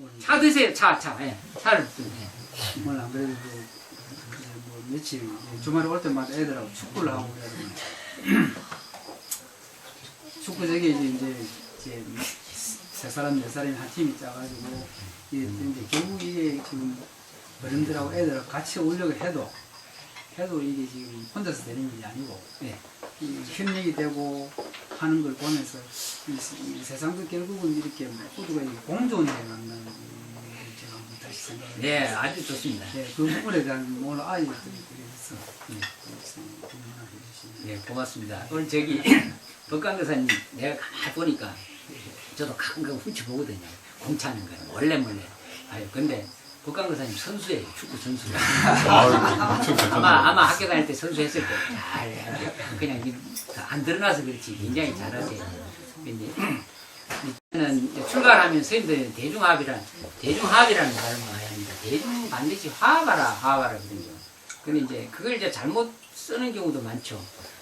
오늘 차 드세요. 차, 차. 예. 차를 드세요. 예. 오늘 안 그래도 그, 이제 뭐 며칠 이제 주말에 올 때마다 애들하고 축구를 하고 그래가지고 축구 저기 이제 이제 이제 세 사람 네 사람이 한 팀이 짜가지고 이게 이제 결국 이게 지금 어른들하고 애들하고 같이 오려고 해도 해도 이게 지금 혼자서 되는 일이 아니고 예. 이 협력이 되고 하는 걸 보면서 이, 세- 이 세상도 결국은 이렇게 뭐 모두가 이게 공존해 걸 제가 다시 생각을 네, 아주 좋습니다. 네, 그 부분에 대한 오늘 아이들이 그래서 네, 고민하게 되시네요. 네, 고맙습니다. 오늘 저기 법관교사님 내가 가만히 보니까 저도 가끔 그 훔쳐보거든요. 공차는 거 원래 몰래. 아유, 근데 법관교사님 선수예요. 축구 선수. 아마 아마. 학교 다닐 때 선수했을 거예요. 잘 그냥 이- 안 드러나서 그렇지 굉장히 잘하세요. 근데 출가하면 선생님들 대중합이란 대중합이라는 말을 많이 합니다. 대중 반드시 화합하라 화합하라 그러죠. 근데 이제 그걸 이제 잘못 쓰는 경우도 많죠.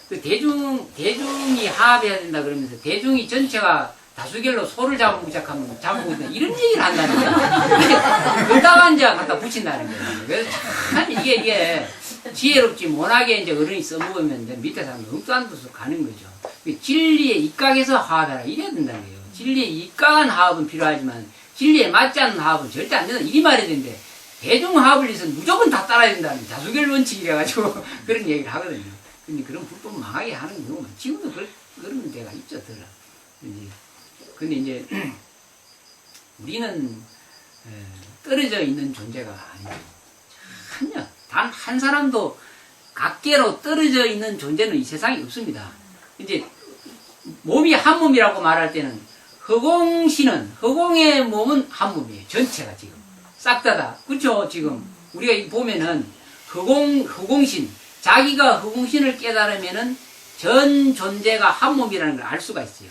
그 대중 대중이 화합해야 된다 그러면서 대중이 전체가 다수결로 소를 잡아먹고 시작하면 된다. 이런 얘기를 한다는. 그다가 이제 갖다 붙인다는 거예요. 그래서 참 이게 이게 지혜롭지 못하게 이제 어른이 써먹으면 이제 밑에 사람이 엉뚱한 데서 가는 거죠. 그 진리에 입각해서 화합하라 이래야 된다는 거예요. 진리에 입각한 화합은 필요하지만 진리에 맞지 않는 화합은 절대 안 된다. 이리 말해야 되는데 대중 화합을 위해서 무조건 다 따라야 된다는 다수결 원칙이래가지고 그런 얘기를 하거든요. 근데 그런 불법 망하게 하는 경우가 지금도 그런, 그런 데가 있죠, 들어. 근데 이제 우리는 에, 떨어져 있는 존재가 아니죠. 전혀 단 한 사람도 각계로 떨어져 있는 존재는 이 세상에 없습니다. 이제 몸이 한 몸이라고 말할 때는 허공신은 허공의 몸은 한 몸이에요. 전체가 지금 싹 다다. 그렇죠? 지금 우리가 이 보면은 허공 허공신 자기가 허공신을 깨달으면은 전 존재가 한 몸이라는 걸 알 수가 있어요.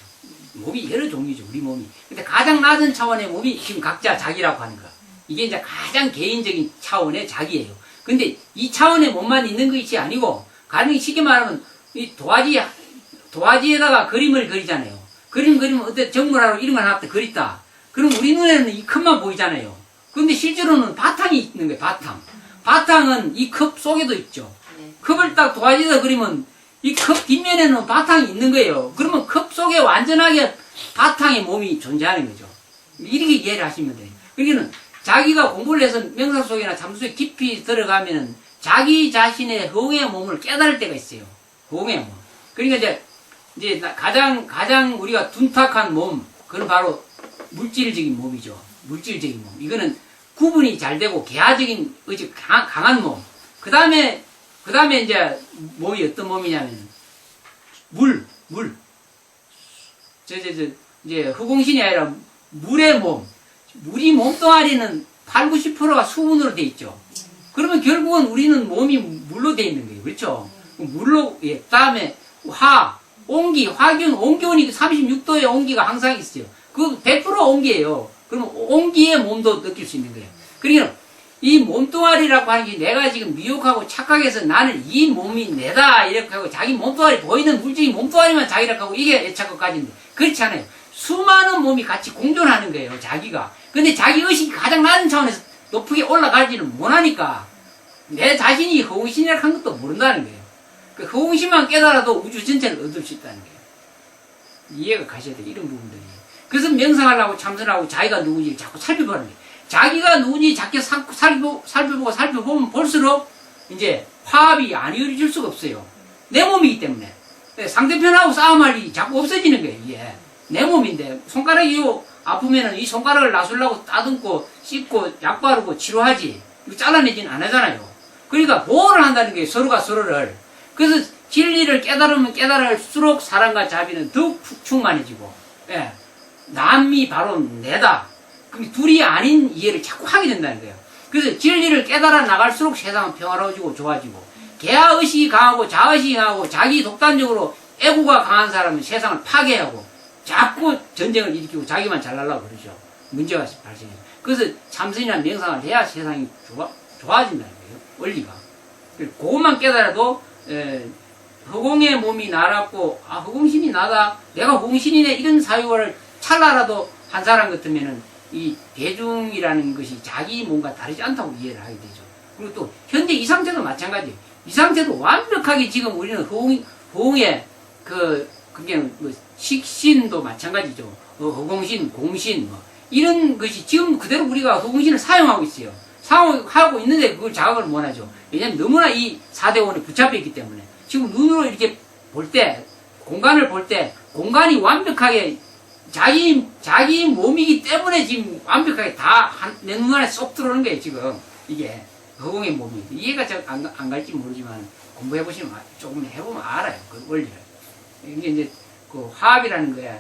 몸이 여러 종류죠, 우리 몸이. 근데 가장 낮은 차원의 몸이 지금 각자 자기라고 하는 거. 이게 이제 가장 개인적인 차원의 자기예요. 근데 이 차원의 몸만 있는 것이 아니고, 가령 쉽게 말하면, 이 도화지, 도화지에다가 그림을 그리잖아요. 그림 그리면 어때, 정물하고 이런 걸 하나 또 그렸다. 그럼 우리 눈에는 이 컵만 보이잖아요. 근데 실제로는 바탕이 있는 거예요, 바탕. 바탕은 이 컵 속에도 있죠. 컵을 딱 도화지에다 그리면 이 컵 뒷면에는 바탕이 있는 거예요. 그러면 컵 속에 완전하게 바탕의 몸이 존재하는 거죠. 이렇게 이해를 하시면 돼요. 그러니까 자기가 공부를 해서 명상 속이나 잠수에 깊이 들어가면은 자기 자신의 허공의 몸을 깨달을 때가 있어요. 허공의 몸. 그러니까 이제 이제 나- 가장 가장 우리가 둔탁한 몸, 그건 바로 물질적인 몸이죠. 물질적인 몸. 이거는 구분이 잘 되고 개화적인 강, 강한 몸. 그 다음에 그 다음에 이제 몸이 어떤 몸이냐면 물, 물. 저, 저, 저, 이제 흑공신이 아니라 물의 몸. 물이 몸뚱아리는 8, 90%가 수분으로 돼 있죠. 그러면 결국은 우리는 몸이 물로 돼 있는 거예요. 그렇죠? 물로, 예. 그 다음에 화, 온기, 화기운, 온기온이 36도의 온기가 항상 있어요. 그 100% 온기예요. 그러면 온기의 몸도 느낄 수 있는 거예요. 그러니까 이 몸뚱아리라고 하는 게 내가 지금 미혹하고 착각해서 나는 이 몸이 내다 이렇게 하고 자기 몸뚱아리 보이는 물질이 몸뚱아리만 자기라고 하고 이게 애착각까지인데 그렇지 않아요. 수많은 몸이 같이 공존하는 거예요. 자기가. 근데 자기 의식이 가장 낮은 차원에서 높게 올라가지는 못하니까 내 자신이 허공신이라고 한 것도 모른다는 거예요. 그 허공신만 깨달아도 우주 전체를 얻을 수 있다는 거예요. 이해가 가셔야 돼요. 이런 부분들이. 그래서 명상하려고 참선하고 자기가 누군지 자꾸 살펴보는 거예요. 자기가 자꾸 살- 살펴, 살펴보고 살펴보면 볼수록 이제 화합이 안 이루어질 수가 없어요. 내 몸이기 때문에. 근데 상대편하고 싸움할 일이 자꾸 없어지는 거예요, 이게. 내 몸인데, 손가락이 요 아프면은 이 손가락을 나술라고 따듬고, 씻고, 약 바르고 치료하지. 잘라내지는 안 하잖아요. 그러니까 보호를 한다는 게 서로가 서로를. 그래서 진리를 깨달으면 깨달을수록 사랑과 자비는 더욱 푹 충만해지고, 예. 남이 바로 내다. 그럼 둘이 아닌 이해를 자꾸 하게 된다는 거예요. 그래서 진리를 깨달아 나갈수록 세상은 평화로워지고 좋아지고, 개화의식이 강하고 자의식이 강하고 자기 독단적으로 애고가 강한 사람은 세상을 파괴하고, 자꾸 전쟁을 일으키고 자기만 잘나려고 그러죠. 문제가 발생해요. 그래서 참선이나 명상을 해야 세상이 좋아, 좋아진다는 거예요. 원리가. 그것만 깨달아도, 에, 허공의 몸이 나랐고, 아, 허공신이 나다. 내가 허공신이네. 이런 사유를 찰나라도 한 사람 같으면은, 이 대중이라는 것이 자기 뭔가 다르지 않다고 이해를 하게 되죠. 그리고 또 현재 이 상태도 마찬가지예요. 이 상태도 완벽하게 지금 우리는 허공, 허공의 그 그게 뭐 식신도 마찬가지죠. 어, 허공신, 공신 뭐 이런 것이 지금 그대로 우리가 허공신을 사용하고 있어요. 사용하고 있는데 그걸 자각을 못하죠. 왜냐하면 너무나 이 4대원에 붙잡혀 있기 때문에 지금 눈으로 이렇게 볼 때 공간을 볼 때 공간이 완벽하게 자기 자기 몸이기 때문에 지금 완벽하게 다내 눈안에 쏙 들어오는 거예요 지금. 이게. 허공의 몸이. 이해가 잘 안 안 갈지 모르지만 공부해 보시면 아- 조금 해보면 알아요 그 원리를. 이게 이제 그 화합이라는 거야.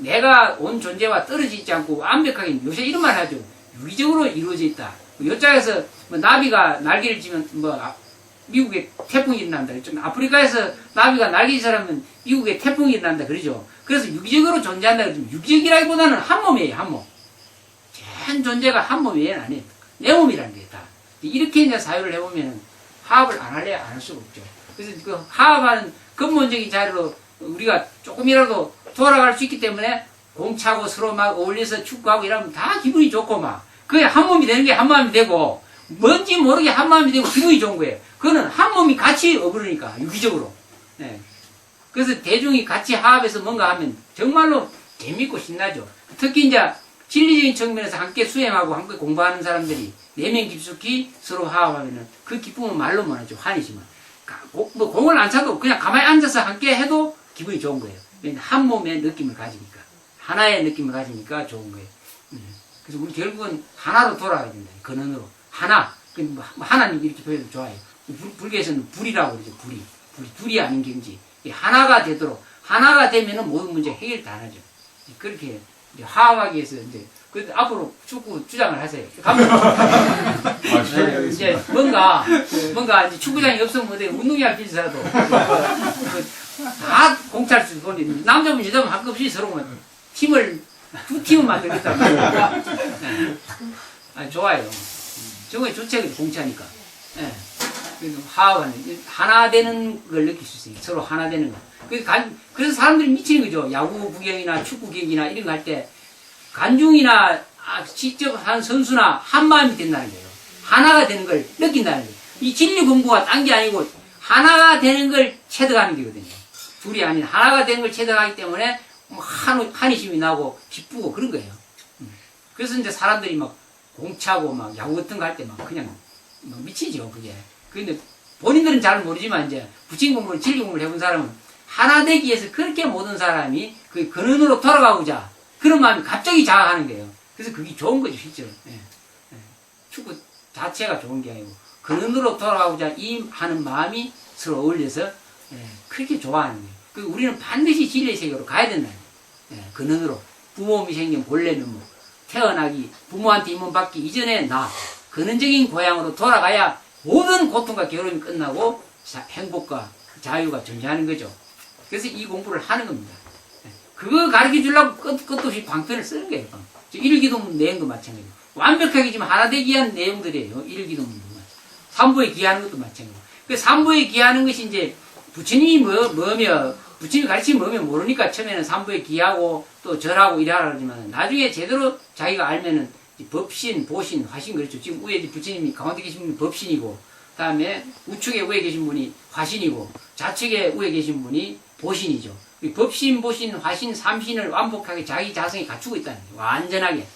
내가 온 존재와 떨어지지 있지 않고 완벽하게 요새 이런 말 하죠. 유기적으로 이루어져 있다. 요짝에서 뭐 나비가 날개를 지면 뭐 아- 미국에 태풍이 일어난다. 좀 아프리카에서 나비가 날개 사람은 미국에 태풍이 일어난다. 그러죠 그래서 유기적으로 존재한다 유기적이라기보다는 한 몸이에요 한 몸. 전 존재가 한 몸 외에는 아니에요. 내 몸이라는 게 다. 이렇게 이제 사유를 해보면 화합을 안 할래 안 할 수가 없죠. 그래서 그 화합하는 근본적인 자리로 우리가 조금이라도 돌아갈 수 있기 때문에 공차고 서로 막 어울려서 축구하고 이러면 다 기분이 좋고 막 그게 한 몸이 되는 게 한 마음이 되고 뭔지 모르게 한 마음이 되고 기분이 좋은 거예요. 그거는 한 몸이 같이 어그러니까 유기적으로. 예. 그래서 대중이 같이 화합해서 뭔가 하면 정말로 재밌고 신나죠. 특히 이제 진리적인 측면에서 함께 수행하고 함께 공부하는 사람들이 내면 깊숙이 서로 화합하면은 그 기쁨은 말로. 가- 고- 뭐 공을 안 차도 그냥 가만히 앉아서 함께 해도 기분이 좋은 거예요. 한 몸의 느낌을 가지니까. 하나의 느낌을 가지니까 좋은 거예요. 음. 그래서 우리 결국은 하나로 돌아가야 된다. 근원으로. 하나. 그뭐 하나님 이렇게 표현도 좋아요. 불, 불교에서는 불이라고 그러죠. 불이. 불이. 둘이 아닌 경지. 이 하나가 되도록. 하나가 되면은 모든 문제 해결 다 하죠. 그렇게 이제 화합하기 위해서 이제 그 앞으로 축구 주장을 하세요. 가면 아, 네, 네. 이제 뭔가 뭔가 이제 축구장이 없으면 어디 운동장 빌서라도 다 공차를 쓰고 남자분 여자분 없이 서로 뭐 팀을 두 팀을 만들겠다. 네. 아 좋아요. 정말 좋죠 그 공차니까. 예. 화합하는 하나 되는 걸 느낄 수 있어요. 서로 하나 되는 거. 그래서 사람들이 미치는 거죠. 야구 구경이나 축구 경기나 이런 거 할때 관중이나 아, 직접 한 선수나 한 마음이 된다는 거예요. 하나가 되는 걸 느낀다는 거예요. 이 진리 공부가 딴 게 아니고 하나가 되는 걸 체득하는 거거든요. 둘이 아닌 하나가 되는 걸 체득하기 때문에 뭐 한, 한의심이 나고 기쁘고 그런 거예요. 음. 그래서 이제 사람들이 막 공차고 막 야구 같은 거 할 때 막 그냥 막 미치죠, 그게. 근데 본인들은 잘 모르지만 이제 부친 공부를 진리 공부를 해본 사람은 하나 되기 위해서 그렇게 모든 사람이 그 근원으로 돌아가고자 그런 마음이 갑자기 자아하는 거예요. 그래서 그게 좋은 거죠, 실제로. 예. 예. 축구 자체가 좋은 게 아니고 근원으로 돌아가고자 이 하는 마음이 서로 어울려서 예, 그렇게 좋아하는 거예요. 그 우리는 반드시 진리의 세계로 가야 된다. 예, 근원으로 부모님이 생긴 본래는 뭐 태어나기 부모한테 임문 받기 이전에 나 근원적인 고향으로 돌아가야 모든 고통과 괴로움이 끝나고 자- 행복과 자유가 존재하는 거죠. 그래서 이 공부를 하는 겁니다. 예, 그거 가르쳐 주려고 끝, 끝도 없이 광편을 쓰는 거예요. 일기도문 내용도 마찬가지예요. 완벽하게 지금 하나 되기 위한 내용들이에요. 일기도문도. 삼부에 기하는 것도 마찬가지예요. 그 삼부에 기하는 것이 이제 부처님이 뭐, 뭐며, 부처님이 가르치면 뭐며 모르니까 처음에는 삼부에 기하고 또 절하고 이래야 하지만 나중에 제대로 자기가 알면은 이 법신, 보신, 화신 그렇죠. 지금 위에 부처님이 가운데 계신 분이 법신이고 그다음에 우측에 위에 계신 분이 화신이고 좌측에 위에 계신 분이 보신이죠. 이 법신, 보신, 화신, 삼신을 완벽하게 자기 자성이 갖추고 있다는 거예요. 완전하게.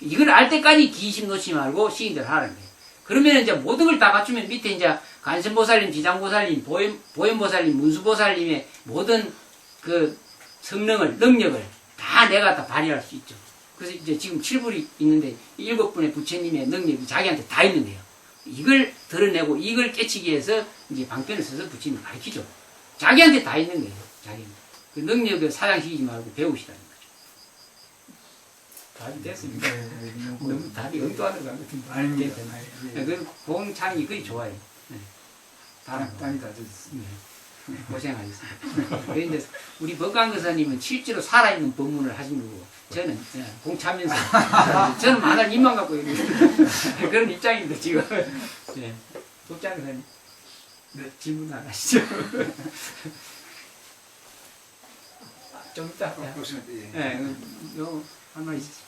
이걸 알 때까지 기심 놓지 말고 시인들 하라는 거예요. 그러면 이제 모든 걸 다 갖추면 밑에 이제 간선보살님, 지장보살님, 보현, 보현보살님, 문수보살님의 모든 그 성능을, 능력을 다 내가 다 발휘할 수 있죠. 그래서 이제 지금 칠불이 있는데 이 일곱 분의 부처님의 능력이 자기한테 다 있는 거예요. 이걸 드러내고 이걸 깨치기 위해서 이제 방편을 써서 부처님이 가르치죠. 자기한테 다 있는 거예요. 자기한테. 그 능력을 사장시키지 말고 배우시라는 거죠. 답이 됐습니다. 너무 답이 엉뚱하는 것 같은데. 아닙니다. 네, 예. 그 공창이 그리 좋아요. 네. 다른 거. 땅이 다 됐습니다. 네. 고생하셨습니다. 그 이제 우리 법광교사님은 실제로 살아있는 법문을 하신 거고 저는 예, 공차면서 저는 만날 입만 갖고 있는 그런 입장입니다 지금. 예. 법장교사님 네, 질문 안 하시죠? 좀 이따. 예. 보시면 예. 예, 요, 한 마디 있으세요.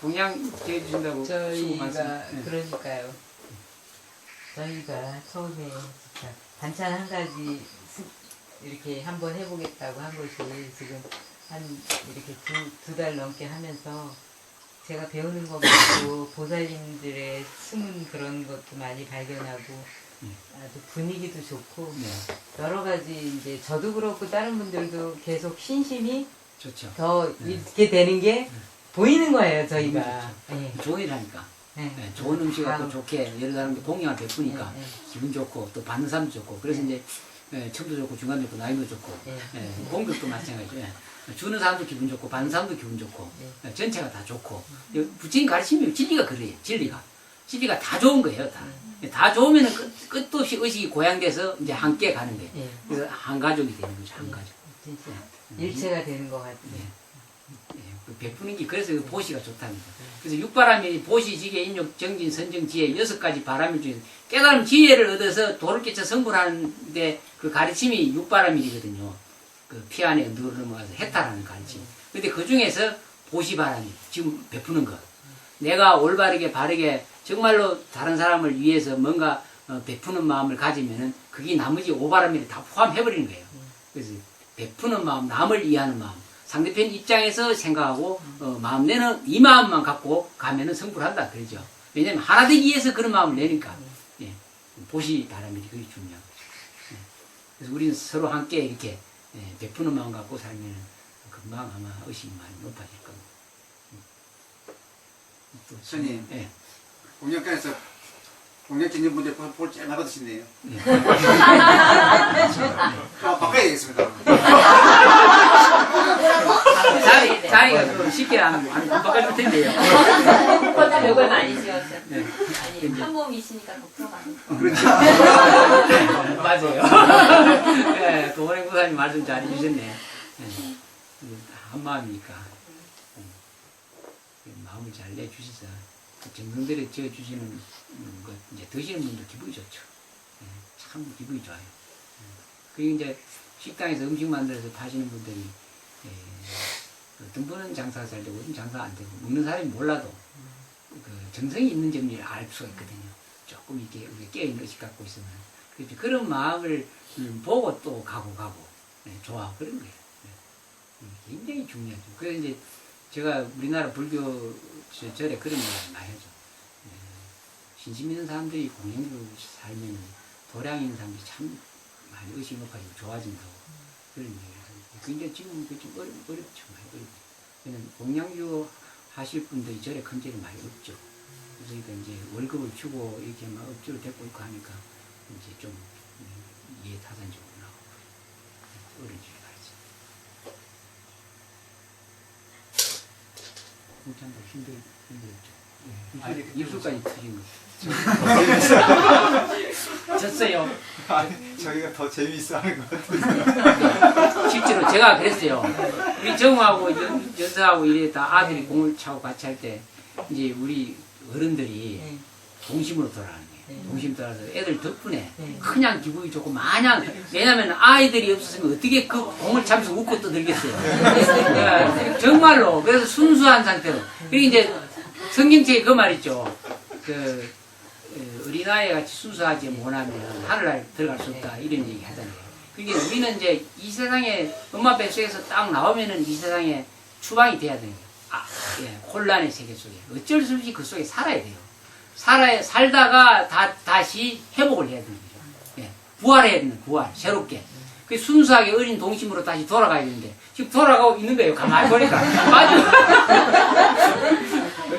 동양 해주신다고 수고 저희가 많습니다. 네. 그러니까요. 저희가 처음에 진짜 반찬 한 가지 스- 이렇게 한번 해보겠다고 한 것이 지금 한 이렇게 두 달 넘게 하면서 제가 배우는 것 같고 보살님들의 숨은 그런 것도 많이 발견하고 아주 분위기도 좋고 네, 여러 가지 이제 저도 그렇고 다른 분들도 계속 신심이 좋죠. 더 이렇게 되는 게 보이는 거예요 저희가. 음, 네. 좋은 일 하니까. 네. 네, 좋은 음식을 또 다음. 좋게 여러 사람들 공양을 베푸니까 네, 네. 기분 좋고 또 받는 사람도 좋고 그래서 이제 예, 처음도 좋고 중간도 좋고 나이도 좋고 네. 예, 공격도 마찬가지죠. 예. 주는 사람도 기분 좋고 받는 사람도 기분 좋고 네. 예, 전체가 다 좋고 이 부처님 가르침이 진리가 그래요. 진리가 진리가 다 좋은 거예요. 다. 예, 다 좋으면은 끝, 끝도 없이 의식이 고양돼서 이제 함께 가는 거예요. 네. 그래서 한 가족이 되는 거죠. 한 네. 가족. 진짜 일체가 되는 것 같아요. 네. 예, 그 베푸는 게 그래서 그 보시가 좋답니다. 그래서 육바람이 보시, 지계, 인욕, 정진, 선정, 지혜 여섯 가지 바람 중에서 깨달음 지혜를 얻어서 도를 깨쳐 성불하는데 그 가르침이 육바람이거든요. 그 피 안에 누를 넘어가서 해탈하는 가르침. 근데 그 중에서 보시바람이 지금 베푸는 것. 내가 올바르게 바르게 정말로 다른 사람을 위해서 뭔가 어, 베푸는 마음을 가지면은 그게 나머지 오바람이를 다 포함해버리는 거예요. 그래서 베푸는 마음, 남을 이해하는 마음, 상대편 입장에서 생각하고 어, 마음 내는 이 마음만 갖고 가면은 성불한다 그러죠. 왜냐면 하나 되기 위해서 그런 마음을 내니까 예, 보시 바람이 그게 거죠. 예. 그래서 우리는 서로 함께 이렇게 예, 베푸는 마음 갖고 살면은 금방 아마 의식이 많이 높아질 겁니다. 음. 또 스님. 예. 공약 짓는 분들 볼잘 받으시네요. 예. 아, 바꿔야 되겠습니다. 자리, 자리가 좀 쉽게 안, 바꿔줄 텐데요. 보다 벽을 많이 지었어요. 네. 아니 한 몸이시니까 걱정. 그렇지. 맞아요. 네, 도원의 부사님 말씀 잘 해주셨네. 네. 한 마음이니까. 음. 마음을 잘 내주셔서 그 정성들에 지어주시는 음, 것, 이제 드시는 분들 기분이 좋죠. 네, 참 기분이 좋아요. 네. 그리고 이제 식당에서 음식 만들어서 파시는 분들이 예, 어떤 분은 장사가 잘 되고 어떤 장사가 안 되고 먹는 사람이 몰라도 그 정성이 있는 점을 알 수가 있거든요. 조금 이렇게 우리가 깨어있는 의식 갖고 있으면 그래서 그런 마음을 음, 보고 또 가고 가고 네, 좋아하고 그런 거예요. 네. 음, 굉장히 중요하죠. 그래서 이제 제가 우리나라 불교 저- 절에 그런 말을 많이 하죠. 네, 신심 있는 사람들이 공양주 살면 도량 있는 사람들이 참 많이 의식 높아지고 좋아진다고 그런 얘기를 하죠. 굉장히 지금 그좀 어렵, 어렵죠. 많이 어렵죠. 왜냐면 공양주 하실 분들이 절에 큰 절이 많이 없죠. 그러니까 이제 월급을 주고 이렇게 막 업주를 데리고 있고 하니까 이제 좀 음, 이해 타산적으로 나오고 어려지게 가지. 공찬도 힘들 힘들죠. 예, 아니, 입술- 입술까지 터진 거. 졌어요. 아니, 저희가 더 재미있어 하는 것 같아요. 실제로 제가 그랬어요. 우리 정우하고 연, 연서하고 이랬다 아들이 공을 차고 같이 할 때 이제 우리 어른들이 네. 동심으로 돌아가는 거예요. 네. 동심 돌아서 애들 덕분에 네. 그냥 기분이 좋고 마냥 왜냐면 아이들이 없었으면 어떻게 그 공을 잡면서 웃고 떠들겠어요. 예, 정말로 그래서 순수한 상태로 그리고 이제 성경책에 그말 있죠. 그 어, 어린아이 같이 순수하지 못하면 하늘날 들어갈 수 없다 이런 얘기 하잖아요. 그게 우리는 이제 이 세상에 엄마 뱃속에서 딱 나오면은 이 세상에 추방이 돼야 돼요. 아, 예, 혼란의 세계 속에 어쩔 수 없이 그 속에 살아야 돼요. 살아 살다가 다 다시 회복을 해야 되는 거죠. 예, 부활해야 되는 부활 새롭게. 그 순수하게 어린 동심으로 다시 돌아가야 되는데 지금 돌아가고 있는 거예요. 가만히 보니까 맞아.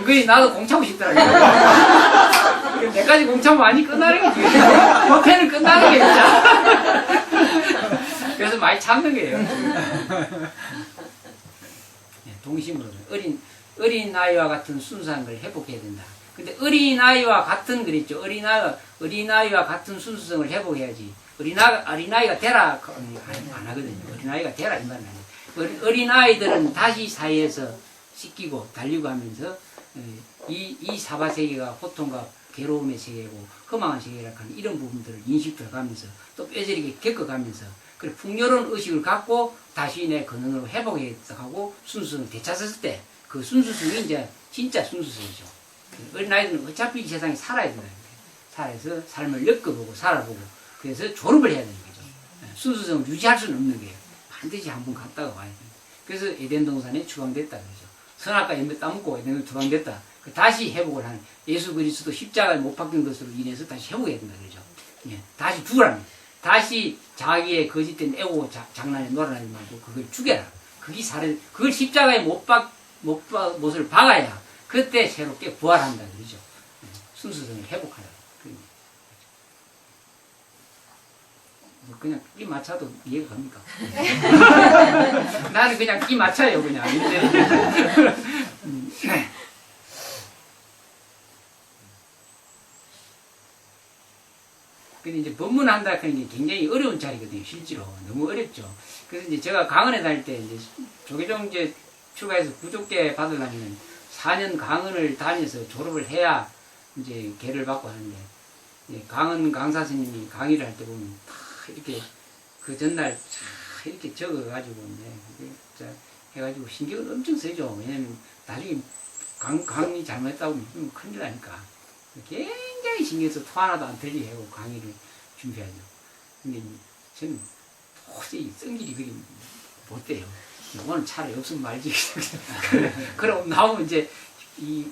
은근히 나도 공차고 싶더라고요. 내까지 공차면 많이 끝나는 거지. 협회는 끝나는 게 진짜. 그래서 많이 참는 거예요. 예, 동심으로 어린 어린 아이와 같은 순수한 걸 회복해야 된다. 근데 어린 아이와 같은 그랬죠. 어린 아이와 어린 아이와 같은 순수성을 회복해야지. 어린 아 어린 아이가 되라 그, 안, 안 하거든요. 어린 아이가 되라 이 말은 안 해요. 어린, 어린 아이들은 다시 사회에서 씻기고 달리고 하면서 어, 이, 이 사바 세계가 고통과 괴로움의 세계고 허망한 세계라 하는 이런 부분들을 인식해가면서 또 뼈저리게 겪어가면서 그 풍요로운 의식을 갖고 다시 내 근원으로 회복하고 순수성을 되찾았을 때 그 순수성이 이제 진짜 순수성이죠. 어린 아이들은 어차피 이 세상에 살아야 된다는 거예요. 살아서 삶을 느껴보고 살아보고 그래서 졸업을 해야 되는 거죠. 예, 순수성을 유지할 수는 없는 거예요. 반드시 한 번 갔다가 와야 돼요. 그래서 에덴 동산에 추방됐다 그러죠. 선악과 연배 따먹고 에덴을 추방됐다. 그 다시 회복을 하는 예수 그리스도 십자가에 못 박힌 것으로 인해서 다시 회복해야 된다 그러죠. 예, 다시 죽으라는. 다시 자기의 거짓된 애고 자- 장난에 놀아나지 말고 그걸 죽여라. 그게 살을 그걸 십자가에 못 박, 못 박, 못을 박아야 그때 새롭게 부활한다 그러죠. 예, 순수성을 회복하라. 그- 뭐 그냥 끼 맞춰도 이해가 갑니까? 나는 그냥 끼 맞춰요 그냥. 음, 근데 이제 법문한다 하는 게 굉장히 어려운 자리거든요, 실제로. 너무 어렵죠. 그래서 이제 제가 강원에 다닐 때 이제 조계종 이제 추가해서 부족계 받으려면 4년 강원을 다녀서 졸업을 해야 이제 개를 받고 하는데, 강원 강사 스님이 강의를 할 때 보면 다 이렇게 그 전날 다 이렇게 적어가지고 이제 해가지고 신경을 엄청 쓰죠. 왜냐면 나중에 강, 강의 잘못했다고 하면 큰일 나니까. 굉장히 신경 써서 토 하나도 안 틀리게 하고 강의를 준비하죠. 근데 저는 도저히 성질이 그리 못 돼요. 오늘 차라리 없으면 말지. 그럼 나오면 이제 이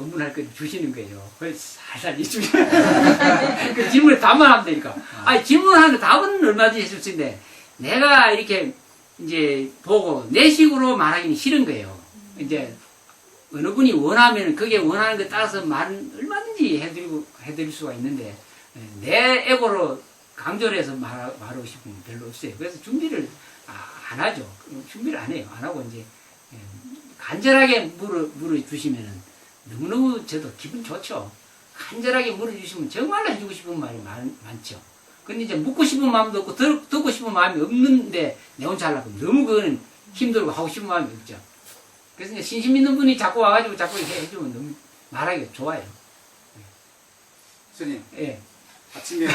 건문할 걸 주시는 거예요. 그걸 살살 이주그 질문에 답만 하면 되니까. 아니, 질문하는 거 답은 얼마든지 해줄 수 있는데, 내가 이렇게 이제 보고 내 식으로 말하기는 싫은 거예요. 이제 어느 분이 원하면 그게 원하는 것 따라서 말 얼마든지 해드리고 해드릴 수가 있는데 예, 내 애고로 강조를 해서 말, 말하고 싶으면 별로 없어요. 그래서 준비를 아, 안 하죠. 준비를 안 해요. 안 하고 이제 예, 간절하게 물어 물어주시면은 너무너무 저도 기분 좋죠. 간절하게 물어주시면 정말로 해주고 싶은 말이 많, 많죠. 근데 이제 묻고 싶은 마음도 없고 듣, 듣고 싶은 마음이 없는데 내 혼자 하려고 너무 그거는 힘들고 하고 싶은 마음이 없죠. 그래서 이제 신심 있는 분이 자꾸 와가지고 자꾸 이렇게 해주면 너무 말하기가 좋아요. 스님 예. 아침에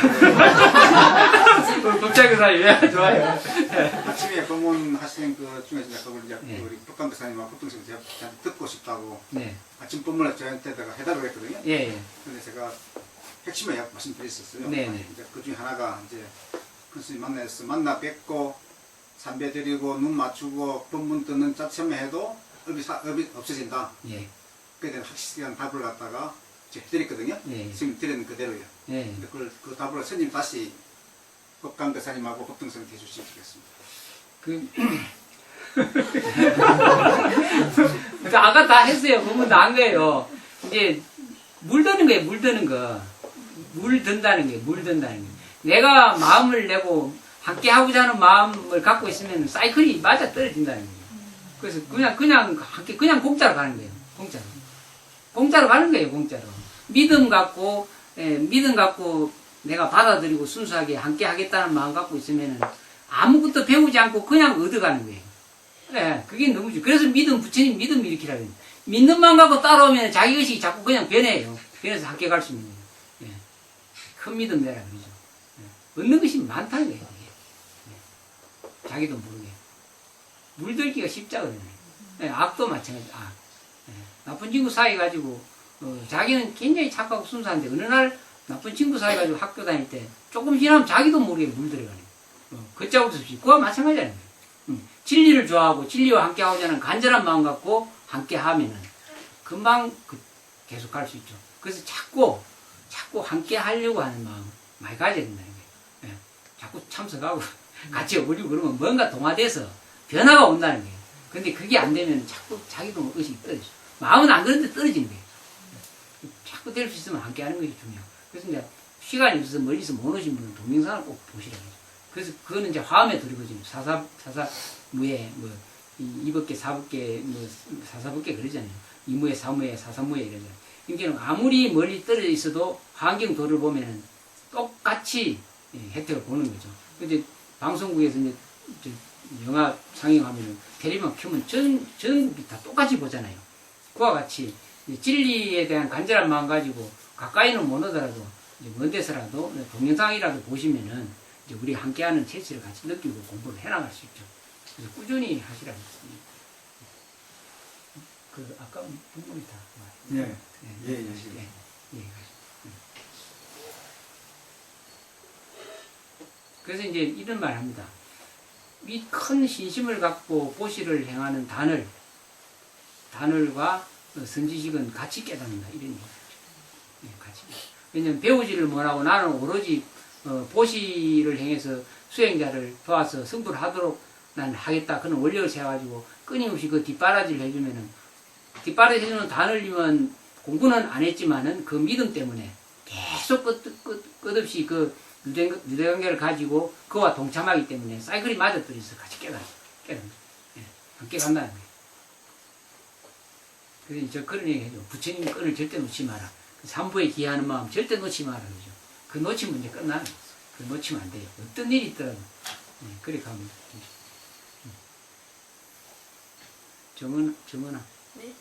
갑자기 사이 왜 좋아요? 아침에 법문하시는 그 중에 이제 그걸 이제 네. 우리 북한 교사님하고 법동생 제가 저한테 듣고 싶다고 네. 아침 법문을 저한테다가 해달라고 했거든요. 예, 예. 근데 제가 핵심을 약 말씀드렸었어요. 네, 네. 이제 그 중에 하나가 이제 큰 스님 만나서 만나 뵙고 삼배 드리고 눈 맞추고 법문 듣는 자체만 해도 업이, 사, 업이 없어진다. 예. 그에 대한 확실한 답을 갖다가 제가 해드렸거든요. 예. 스님 드리는 그대로요. 예. 근데 그걸 그 답을 스님 다시 법강 교사님하고 법동생한테 해주시면 좋겠습니다. 그, 그 아까 다 했어요. 그러면 다한 거예요. 이제 물 드는 거예요. 물 드는 거. 물 든다는 게, 물 든다는 게. 내가 마음을 내고 함께 하고자 하는 마음을 갖고 있으면 사이클이 맞아 떨어진다는 거예요. 그래서 그냥, 그냥, 함께, 그냥 공짜로 가는 거예요. 공짜로. 공짜로 가는 거예요, 공짜로. 믿음 갖고, 예, 믿음 갖고 내가 받아들이고 순수하게 함께 하겠다는 마음 갖고 있으면은 아무것도 배우지 않고 그냥 얻어가는 거예요. 예, 그게 너무 좋 그래서 믿음, 부처님 믿음 일으키라고 해요. 믿는 마음 갖고 따라오면 자기 의식이 자꾸 그냥 변해요. 변해서 함께 갈 수 있는 거예요. 예. 큰 믿음 내라 그러죠. 예. 얻는 것이 많다는 거예요. 예. 자기도 모르게. 물들기가 쉽자거든요. 예, 악도 마찬가지, 악. 예. 나쁜 친구 사이 가지고, 어, 자기는 굉장히 착하고 순수한데, 어느 날 나쁜 친구 사이 가지고 학교 다닐 때, 조금 지나면 자기도 모르게 물들어가네. 어, 걷잡을 수 없이. 그와 거예요. 음, 진리를 좋아하고, 진리와 함께 하고자 하는 간절한 마음 갖고, 함께 하면은, 금방 그, 계속 갈 수 있죠. 그래서 자꾸, 자꾸 함께 하려고 하는 마음, 많이 가져야 된다는 거예요. 예. 자꾸 참석하고, 같이 어울리고 그러면 뭔가 동화돼서 변화가 온다는 거예요. 근데 그게 안 되면 자꾸 자기도 의식이 떨어져. 마음은 안 그런데 떨어지는 거예요. 자꾸 될 수 있으면 함께 하는 것이 중요해요. 그래서 이제 시간이 없어서 멀리서 못 오신 분은 동영상을 꼭 보시라고 해요. 그래서 그거는 이제 화음에 들어거든요. 사사, 사사, 무에, 뭐, 이, 이법계, 사법계, 뭐, 사사법계 그러잖아요. 이무에, 사무에, 사사무에 이러잖아요. 그러니까 아무리 멀리 떨어져 있어도 환경도를 보면은 똑같이 예, 혜택을 보는 거죠. 근데 방송국에서 이제 저 영화 상영하면은 테레비만 켜면 전, 전국이 다 똑같이 보잖아요. 그와 같이 진리에 대한 간절한 마음 가지고 가까이는 못 오더라도 이제 먼 데서라도 동영상이라도 보시면은 이제 우리 함께하는 체질을 같이 느끼고 공부를 해나갈 수 있죠. 그래서 꾸준히 하시라고 했습니다. 그 아까 분명히 다 예. 예, 예, 예. 예, 예. 그래서 이제 이런 말 합니다. 이 큰 신심을 갖고 보시를 행하는 단을, 단을과 어, 선지식은 같이 깨닫는다. 이런 같이. 왜냐면 배우지를 뭐라고 나는 오로지 어, 보시를 행해서 수행자를 도와서 승부를 하도록 난 하겠다. 그런 원력을 세워가지고 끊임없이 그 뒷바라지를 해주면은 뒷바라지 해주는 단을이면 공부는 안 했지만은 그 믿음 때문에 계속 끝, 끝, 끝없이 그 유대, 유대 관계를 가지고 그와 동참하기 때문에 사이클이 맞아떨어져서 같이 깨달아. 깨달아. 예, 함께 간다는 거예요. 그래서 저 그런 얘기 해줘. 부처님 끈을 절대 놓지 마라. 그 삼부에 기하는 마음 절대 놓지 마라. 그러죠. 그 놓치면 이제 끝나는 거예요. 그 놓치면 안 돼요. 어떤 일이 있더라도. 예, 그래 가면 돼. 음. 정은, 정은아. 네?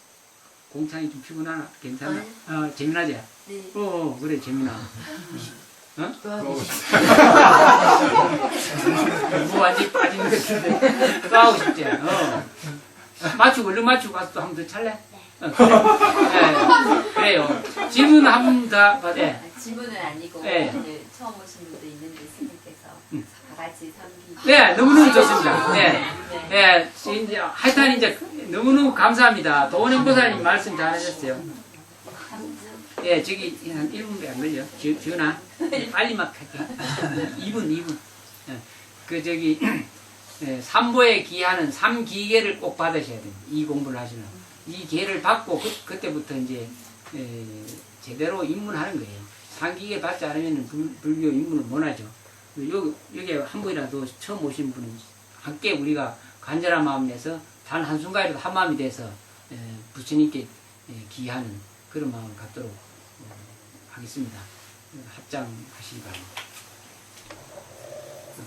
공창이 좀 피곤하나? 괜찮아? 아니. 어, 재미나지? 네. 어, 그래, 재미나. 어? 또 하고 싶 공부 완전히 빠진 것 같은데. 또 하고 싶지? 어. 맞추고, 얼른 맞추고 가서 또 한 번 더 찰래? 어, 그래. 네, 그래요. 질문 한번더 받아. 아, 지분은 아니고 네. 이제 처음 오신 분도 있는데 스님께서 음. 다 같이 섬기. 네, 너무너무 좋습니다. 네. 네. 예, 이제, 하여튼 이제, 너무너무 감사합니다. 도원행보사님 말씀 잘하셨어요. 예, 저기, 한 1분밖에 안 걸려. 지, 지은아. 빨리 막 할게. 2분, 2분. 예, 그, 저기, 예, 삼보에 기하는 삼기계를 꼭 받으셔야 돼요. 이 공부를 하시면. 이 기회를 받고, 그, 그때부터 이제, 예, 제대로 입문하는 거예요. 삼기계 받지 않으면 불, 불교 입문을 못 하죠. 여기, 여기 한 분이라도 처음 오신 분은 함께 우리가 간절한 마음 내서 단 한순간이라도 한 마음이 돼서 에, 부처님께 에, 기하는 그런 마음을 갖도록 어, 하겠습니다. 어, 합장하시기 바랍니다.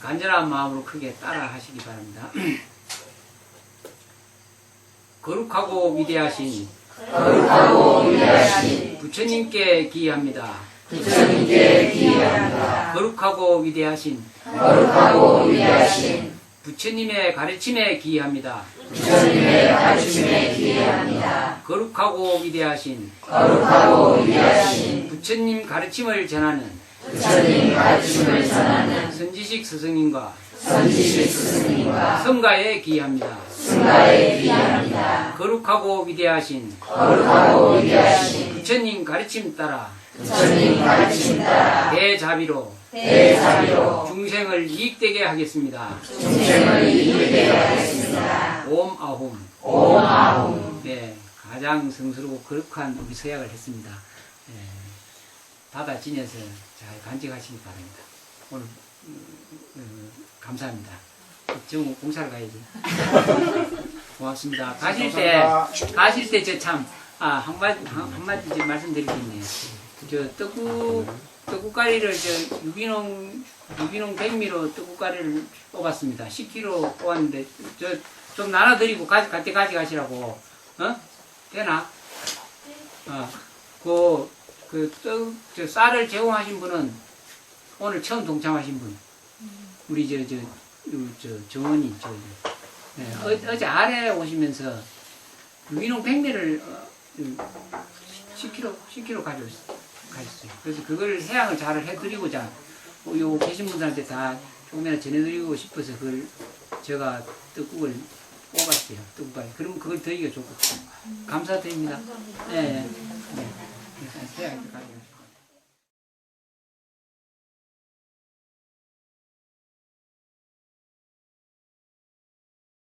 간절한 마음으로 크게 따라 하시기 바랍니다. 거룩하고 위대하신 부처님께 기합니다. 거룩하고 위대하신 부처님의 가르침에 기합니다. 거룩하고 위대하신 부처님 가르침을 전하는 선지식 스승님과 성가에 기합니다. 거룩하고 위대하신 부처님 가르침 따라 대자비로 중생을 이익되게 하겠습니다. 옴 아홈. 네, 가장 성스럽고 거룩한 우리 서약을 했습니다. 예, 받아 지내서 잘 간직하시기 바랍니다. 오늘 음, 음, 감사합니다. 지금 공사를 가야지. 고맙습니다. 가실 때 가실 때 저 참 아, 한마디, 한, 한마디 좀 있네요. 저 떡국, 떡국가리를 저 유기농, 유기농 백미로 떡국가리를 뽑았습니다. 10kg 뽑았는데, 저 좀 나눠드리고 가지, 갈때 가져가시라고. 어? 되나? 어, 그, 그 떡, 저 쌀을 제공하신 분은 오늘 처음 동참하신 분. 우리 저, 저, 요, 저, 정원이, 저, 저. 네, 어, 어제 아래 오시면서 유기농 백미를 어, 음, 10kg, 10kg 가져오셨어요. 가셨어요. 그래서 그걸 해양을 잘 해드리고자, 어, 요 계신 분들한테 다 조금이나 전해드리고 싶어서 그걸 제가 떡국을 뽑았어요. 떡국까지. 그러면 그걸 드리기가 좋고. 감사드립니다. 네. 네. 네. 해양 가져오세요.